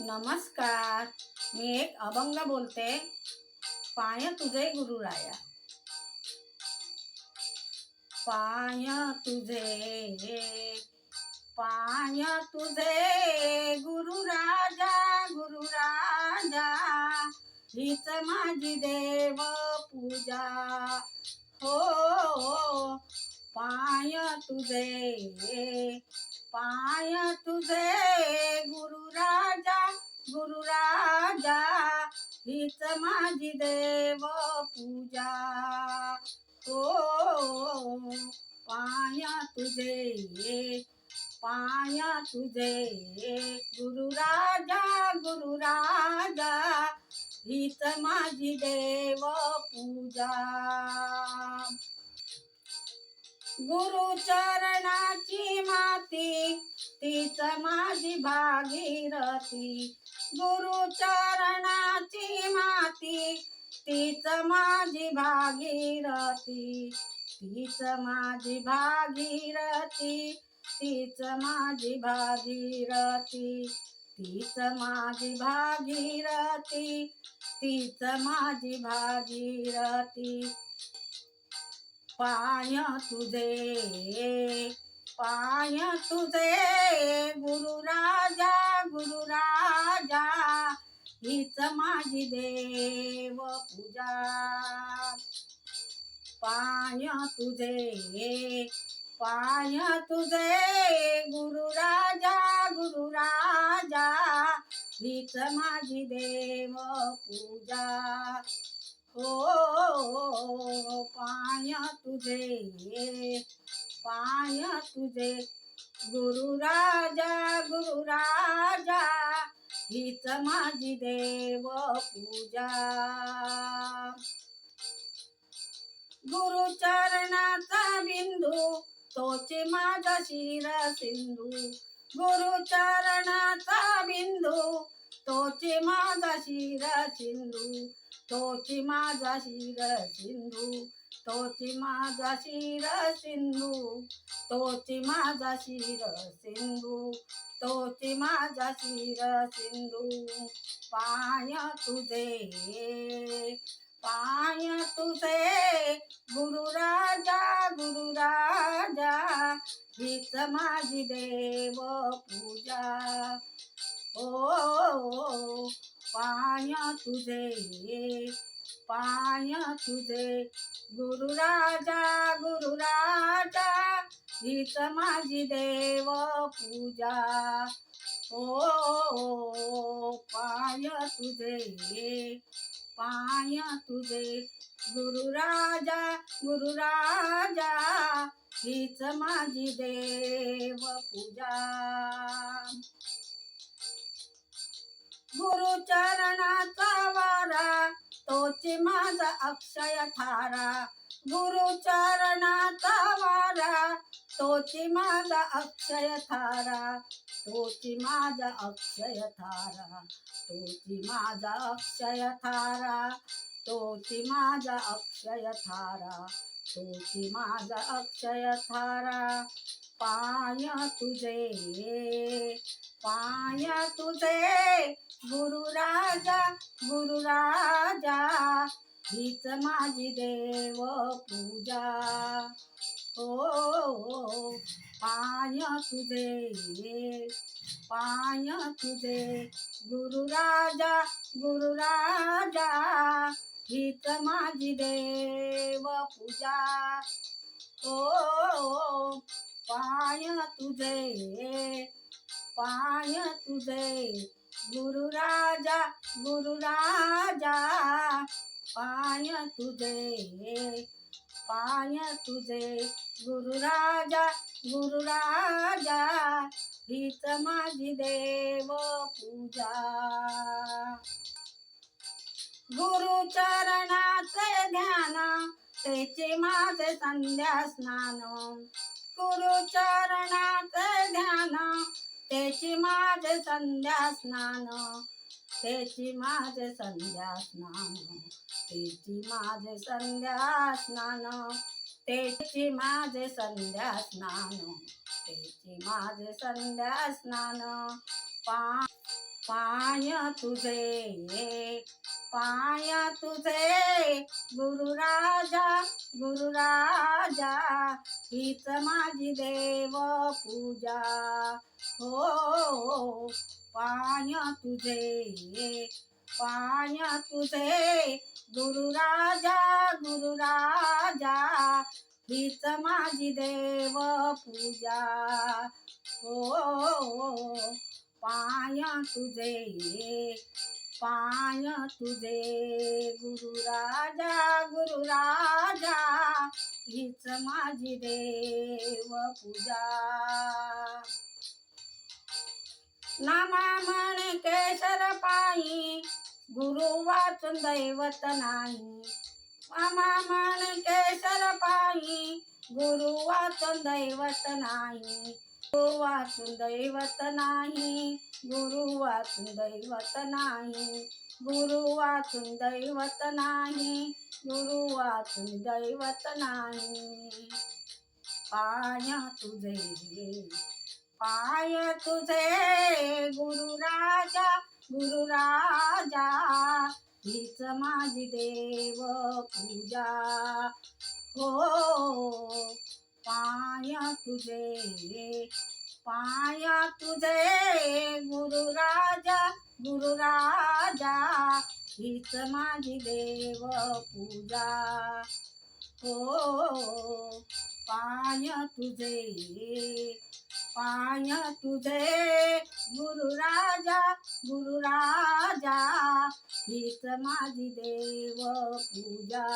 नमस्कार. मी एक अभंग बोलते. पाय तुझे गुरुराया. पाय तुझे पाय तुझे गुरुराजा गुरुराजा. हीच माझी देव पूजा. हो, हो, हो. पाय तुझे पाय तुझे गुरु गुरुराजा गुरुराजा हीच माझी देव पूजा. हो पाय तुझे पाय तुझे गुरु गुरुराजा गुरुराजा हीच माझी देव पूजा. गुरु चरणाची माती तीच माझी भागीरथी. गुरु चरणाची माती तीच माझी भागीरथी. तीच माझी भागीरथी तीच माझी भागीरथी. तीच माझी भागीरथी तीच माझी भागीरथी. पाय तुझे पाय तुझे गुरुराजा गुरुराजा हीच माझी देव पूजा. पाय तुझे पाय तुझे गुरु राजा हीच माझी देव पूजा. हो पाया तुझे पाया तुझे. गुरुराजा गुरुराजा हीच माझी देव पूजा. गुरुचरणाचा बिंदू तोचे माझा शिर सिंधू. गुरुचरणाचा बिंदू तोचे माझा शिर सिंधू. तोची माझा शिर सिंधू तोची माझा शिर सिंधू तोची माझा शिर सिंधू तोची माझा शिर सिंधू. पाय तुझे पाय तुझे गुरुराजा गुरुराजा हीच माझी देव पूजा ओ पाय तुझे पाया तुझे. गुरुराजा गुरुराजा हीच माझी देव पूजा. हो, ओ पाय तुझे पाय तुझे. गुरुराजा गुरुराजा हीच माझी देव पूजा. गुरुचरणाचा वारा तोची माझा अक्षय थारा. गुरुचरणाचा वारा तोची माझा अक्षय थारा. तोची माझा अक्षय थारा तोची माझा अक्षय थारा. तोची माझा अक्षय थारा तोची माझा अक्षय थारा. पाय तुझे पाय तुझे गुरुराजा गुरुराजा हीच माझी देव पूजा. हो, हो पाय तुझे पाय तुझे. गुरुराजा गुरुराजा हीच माझी देव पूजा. ओ पाय तुझे पाय तुझे गुरुराजा गुरुराजा पाय तुझे पाय तुझे। गुरुराजा गुरुराजा हीच माझी देव पूजा। गुरुचरणाचे ध्यान त्याचे माझे संध्या स्नान। गुरुचरणाचे ध्यान तेशी माझे संध्या स्नान तेची माझे संध्या स्नान तेची माझे संध्या स्नान तेची माझे संध्या स्नान तेची माझे संध्या स्नान. पा पाय तुझे पाया तुझे गुरुराजा गुरुराजा हीच माझी देव पूजा. हो पाया तुझे पाया तुझे गुरुराजा गुरुराजा हीच माझी देव पूजा. हो पाया तुझे पाय तुझे. गुरुराजा गुरुराजा हीच माझी देव पूजा. नामा म्हणे केशर पायी गुरु वाचून दैवत नाही. मामा म्हणे केशर पायी गुरु वाचून दैवत नाही. गुरु वाचून दैवत नाही. गुरु वाचून दैवत नाही. गुरु वाचून दैवत नाही. गुरु वाचून दैवत नाही. पाय तुझे पाय तुझे गुरु गुरुराजा गुरुराजा हीच माझी देव पूजा हो पाय तुझे पाय तुझे गुरुराजा गुरुराजा हीच माझी देव पूजा हो पाय तुझे पाय तुझे गुरुराजा गुरुराजा हीच माझी देव पूजा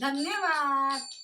धन्यवाद.